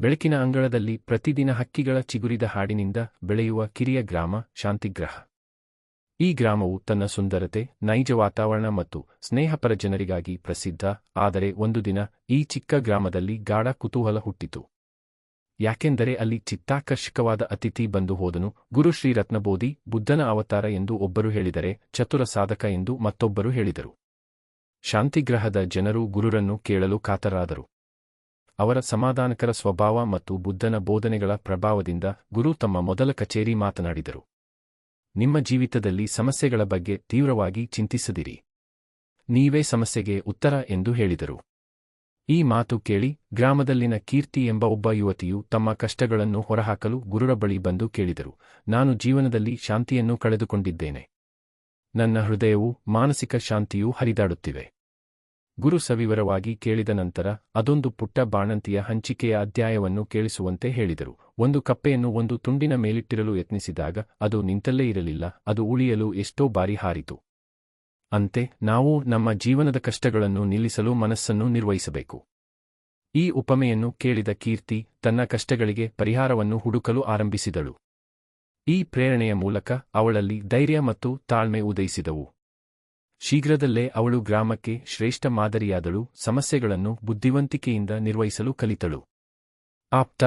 ಬೆಳಕಿನ ಅಂಗಳದಲ್ಲಿ ಪ್ರತಿದಿನ ಹಕ್ಕಿಗಳ ಚಿಗುರಿದ ಹಾಡಿನಿಂದ ಬೆಳೆಯುವ ಕಿರಿಯ ಗ್ರಾಮ ಶಾಂತಿಗ್ರಹ. ಈ ಗ್ರಾಮವು ತನ್ನ ಸುಂದರತೆ, ನೈಜ ವಾತಾವರಣ ಮತ್ತು ಸ್ನೇಹಪರ ಜನರಿಗಾಗಿ ಪ್ರಸಿದ್ಧ, ಆದರೆ ಒಂದು ದಿನ ಈ ಚಿಕ್ಕ ಗ್ರಾಮದಲ್ಲಿ ಗಾಢ ಕುತೂಹಲ ಹುಟ್ಟಿತು. ಯಾಕೆಂದರೆ ಅಲ್ಲಿ ಚಿತ್ತಾಕರ್ಷಕವಾದ ಅತಿಥಿ ಬಂದು ಹೋದನು. ಗುರು ಶ್ರೀ ರತ್ನಬೋಧಿ ಬುದ್ಧನ ಅವತಾರ ಎಂದು ಒಬ್ಬರು ಹೇಳಿದರೆ ಚತುರ ಸಾಧಕ ಎಂದು ಮತ್ತೊಬ್ಬರು ಹೇಳಿದರು. ಶಾಂತಿಗ್ರಹದ ಜನರು ಗುರುರನ್ನು ಕೇಳಲು ಕಾತರಾದರು. ಅವರ ಸಮಾಧಾನಕರ ಸ್ವಭಾವ ಮತ್ತು ಬುದ್ಧನ ಬೋಧನೆಗಳ ಪ್ರಭಾವದಿಂದ ಗುರು ತಮ್ಮ ಮೊದಲ ಕಚೇರಿ ಮಾತನಾಡಿದರು. ನಿಮ್ಮ ಜೀವಿತದಲ್ಲಿ ಸಮಸ್ಯೆಗಳ ಬಗ್ಗೆ ತೀವ್ರವಾಗಿ ಚಿಂತಿಸದಿರಿ. ನೀವೇ ಸಮಸ್ಯೆಗೆ ಉತ್ತರ ಎಂದು ಹೇಳಿದರು. ಈ ಮಾತು ಕೇಳಿ ಗ್ರಾಮದಲ್ಲಿನ ಕೀರ್ತಿ ಎಂಬ ಒಬ್ಬ ಯುವತಿಯು ತಮ್ಮ ಕಷ್ಟಗಳನ್ನು ಹೊರಹಾಕಲು ಗುರುರ ಬಳಿ ಬಂದು ಕೇಳಿದರು. ನಾನು ಜೀವನದಲ್ಲಿ ಶಾಂತಿಯನ್ನು ಕಳೆದುಕೊಂಡಿದ್ದೇನೆ. ನನ್ನ ಹೃದಯವು ಮಾನಸಿಕ ಶಾಂತಿಯೂ ಹರಿದಾಡುತ್ತಿವೆ. ಗುರು ಸವಿವರವಾಗಿ ಕೇಳಿದ ನಂತರ ಅದೊಂದು ಪುಟ್ಟ ಬಾಣಂತಿಯ ಹಂಚಿಕೆಯ ಅಧ್ಯಾಯವನ್ನು ಕೇಳಿಸುವಂತೆ ಹೇಳಿದರು. ಒಂದು ಕಪ್ಪೆಯನ್ನು ಒಂದು ತುಂಡಿನ ಮೇಲಿಟ್ಟಿರಲು ಯತ್ನಿಸಿದಾಗ ಅದು ನಿಂತಲ್ಲೇ ಇರಲಿಲ್ಲ, ಅದು ಉಳಿಯಲು ಎಷ್ಟೋ ಬಾರಿ ಹಾರಿತು. ಅಂತೆ, ನಾವು ನಮ್ಮ ಜೀವನದ ಕಷ್ಟಗಳನ್ನು ನಿಲ್ಲಿಸಲು ಮನಸ್ಸನ್ನು ನಿರ್ವಹಿಸಬೇಕು. ಈ ಉಪಮೆಯನ್ನು ಕೇಳಿದ ಕೀರ್ತಿ ತನ್ನ ಕಷ್ಟಗಳಿಗೆ ಪರಿಹಾರವನ್ನು ಹುಡುಕಲು ಆರಂಭಿಸಿದಳು. ಈ ಪ್ರೇರಣೆಯ ಮೂಲಕ ಅವಳಲ್ಲಿ ಧೈರ್ಯ ಮತ್ತು ತಾಳ್ಮೆ ಉದಯಿಸಿದವು. ಶೀಘ್ರದಲ್ಲೇ ಅವಳು ಗ್ರಾಮಕ್ಕೆ ಶ್ರೇಷ್ಠ ಮಾದರಿಯಾದಳು ಸಮಸ್ಯೆಗಳನ್ನು ಬುದ್ಧಿವಂತಿಕೆಯಿಂದ ನಿರ್ವಹಿಸಲು ಕಲಿತಳು. ಆಪ್ತ